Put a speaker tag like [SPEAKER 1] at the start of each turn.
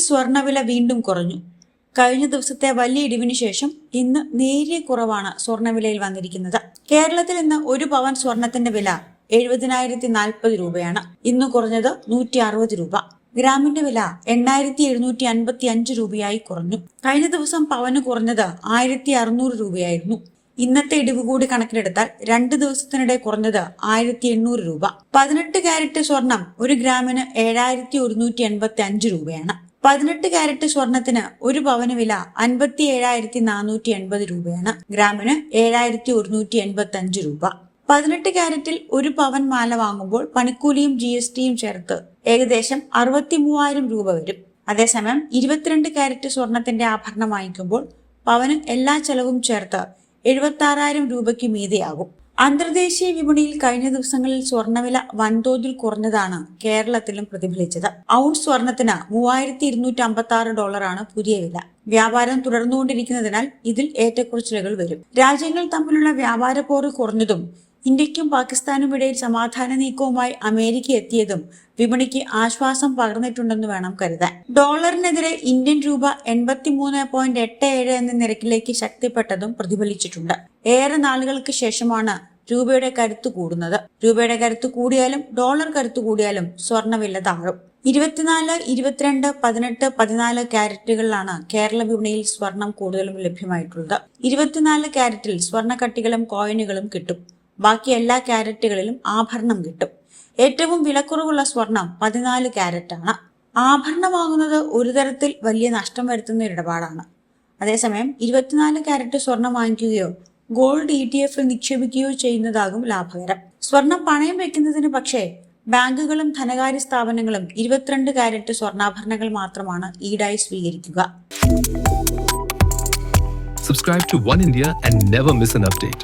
[SPEAKER 1] സ്വർണവില വീണ്ടും കുറഞ്ഞു. കഴിഞ്ഞ ദിവസത്തെ വലിയ ഇടിവിന് ശേഷം ഇന്ന് നേരിയ കുറവാണ് സ്വർണവിലയിൽ വന്നിരിക്കുന്നത്. കേരളത്തിൽ ഇന്ന് ഒരു പവൻ സ്വർണത്തിന്റെ വില എഴുപതിനായിരത്തി നാൽപ്പത് രൂപയാണ്. ഇന്ന് കുറഞ്ഞത് നൂറ്റി അറുപത് രൂപ. ഗ്രാമിന്റെ വില എണ്ണായിരത്തി എഴുന്നൂറ്റി അൻപത്തി അഞ്ച് രൂപയായി കുറഞ്ഞു. കഴിഞ്ഞ ദിവസം പവന് കുറഞ്ഞത് ആയിരത്തി അറുന്നൂറ് രൂപയായിരുന്നു. ഇന്നത്തെ ഇടിവ് കൂടി കണക്കിലെടുത്താൽ രണ്ട് ദിവസത്തിനിടെ കുറഞ്ഞത് ആയിരത്തി എണ്ണൂറ് രൂപ. പതിനെട്ട് കാരറ്റ് സ്വർണം ഒരു ഗ്രാമിന് ഏഴായിരത്തി ഒരുന്നൂറ്റി എൺപത്തി അഞ്ച് രൂപയാണ്. പതിനെട്ട് കാരറ്റ് സ്വർണത്തിന് ഒരു പവന് വില അൻപത്തി ഏഴായിരത്തി നാനൂറ്റി എൺപത് രൂപയാണ്. ഗ്രാമിന് ഏഴായിരത്തി ഒരുന്നൂറ്റി എൺപത്തി അഞ്ച് രൂപ. പതിനെട്ട് കാരറ്റിൽ ഒരു പവൻ മാല വാങ്ങുമ്പോൾ പണിക്കൂലിയും ജി എസ് ടിയും ചേർത്ത് ഏകദേശം അറുപത്തി മൂവായിരം രൂപ വരും. അതേസമയം ഇരുപത്തിരണ്ട് കാരറ്റ് സ്വർണത്തിന്റെ ആഭരണം വാങ്ങിക്കുമ്പോൾ പവന് എല്ലാ ചെലവും ചേർത്ത് എഴുപത്തി ആറായിരം രൂപയ്ക്ക് മീതെയാകും. അന്തർദേശീയ വിപണിയിൽ കഴിഞ്ഞ ദിവസങ്ങളിൽ സ്വർണവില വൻതോതിൽ കുറഞ്ഞതാണ് കേരളത്തിലും പ്രതിഫലിച്ചത്. ഔൺസ് സ്വർണത്തിന് മൂവായിരത്തി ഇരുന്നൂറ്റി അമ്പത്തി ആറ് ഡോളറാണ് പുതിയ വില. വ്യാപാരം തുടർന്നുകൊണ്ടിരിക്കുന്നതിനാൽ ഇതിൽ ഏറ്റക്കുറച്ചിലുകൾ വരും. രാജ്യങ്ങൾ തമ്മിലുള്ള വ്യാപാര പോറ് കുറഞ്ഞതും ഇന്ത്യക്കും പാകിസ്ഥാനും ഇടയിൽ സമാധാന നീക്കവുമായി അമേരിക്ക എത്തിയതും വിപണിക്ക് ആശ്വാസം പകർന്നിട്ടുണ്ടെന്ന് വേണം കരുതാൻ. ഡോളറിനെതിരെ ഇന്ത്യൻ രൂപ എൺപത്തിമൂന്ന് പോയിന്റ് എട്ട് ഏഴ് എന്ന നിരക്കിലേക്ക് ശക്തിപ്പെട്ടതും പ്രതിഫലിച്ചിട്ടുണ്ട്. ഏറെ നാളുകൾക്ക് ശേഷമാണ് രൂപയുടെ കരുത്ത് കൂടുന്നത്. രൂപയുടെ കരുത്ത് കൂടിയാലും ഡോളർ കരുത്ത് കൂടിയാലും സ്വർണവില താഴും. ഇരുപത്തിനാല് ഇരുപത്തിരണ്ട് പതിനെട്ട് പതിനാല് ക്യാരറ്റുകളിലാണ് കേരള വിപണിയിൽ സ്വർണം കൂടുതലും ലഭ്യമായിട്ടുള്ളത്. ഇരുപത്തിനാല് ക്യാരറ്റിൽ സ്വർണക്കട്ടികളും കോയിനുകളും കിട്ടും. ബാക്കി എല്ലാ ക്യാരറ്റുകളിലും ആഭരണം കിട്ടും. ഏറ്റവും വിലക്കുറവുള്ള സ്വർണം പതിനാല് ക്യാരറ്റ് ആണ് ആഭരണം വാങ്ങുന്നത് ഒരു തരത്തിൽ വലിയ നഷ്ടം വരുത്തുന്ന ഒരിടപാടാണ് അതേസമയം ഇരുപത്തിനാല് ക്യാരറ്റ് സ്വർണം വാങ്ങിക്കുകയോ ഗോൾഡ് ഇ ടി എഫിൽ നിക്ഷേപിക്കുകയോ ചെയ്യുന്നതാകും ലാഭകരം സ്വർണം പണയം വെക്കുന്നതിന് പക്ഷേ ബാങ്കുകളും ധനകാര്യ സ്ഥാപനങ്ങളും ഇരുപത്തിരണ്ട് കാരറ്റ് സ്വർണാഭരണങ്ങൾ മാത്രമാണ് ഈടായി സ്വീകരിക്കുക
[SPEAKER 2] Subscribe to One India and never miss an update.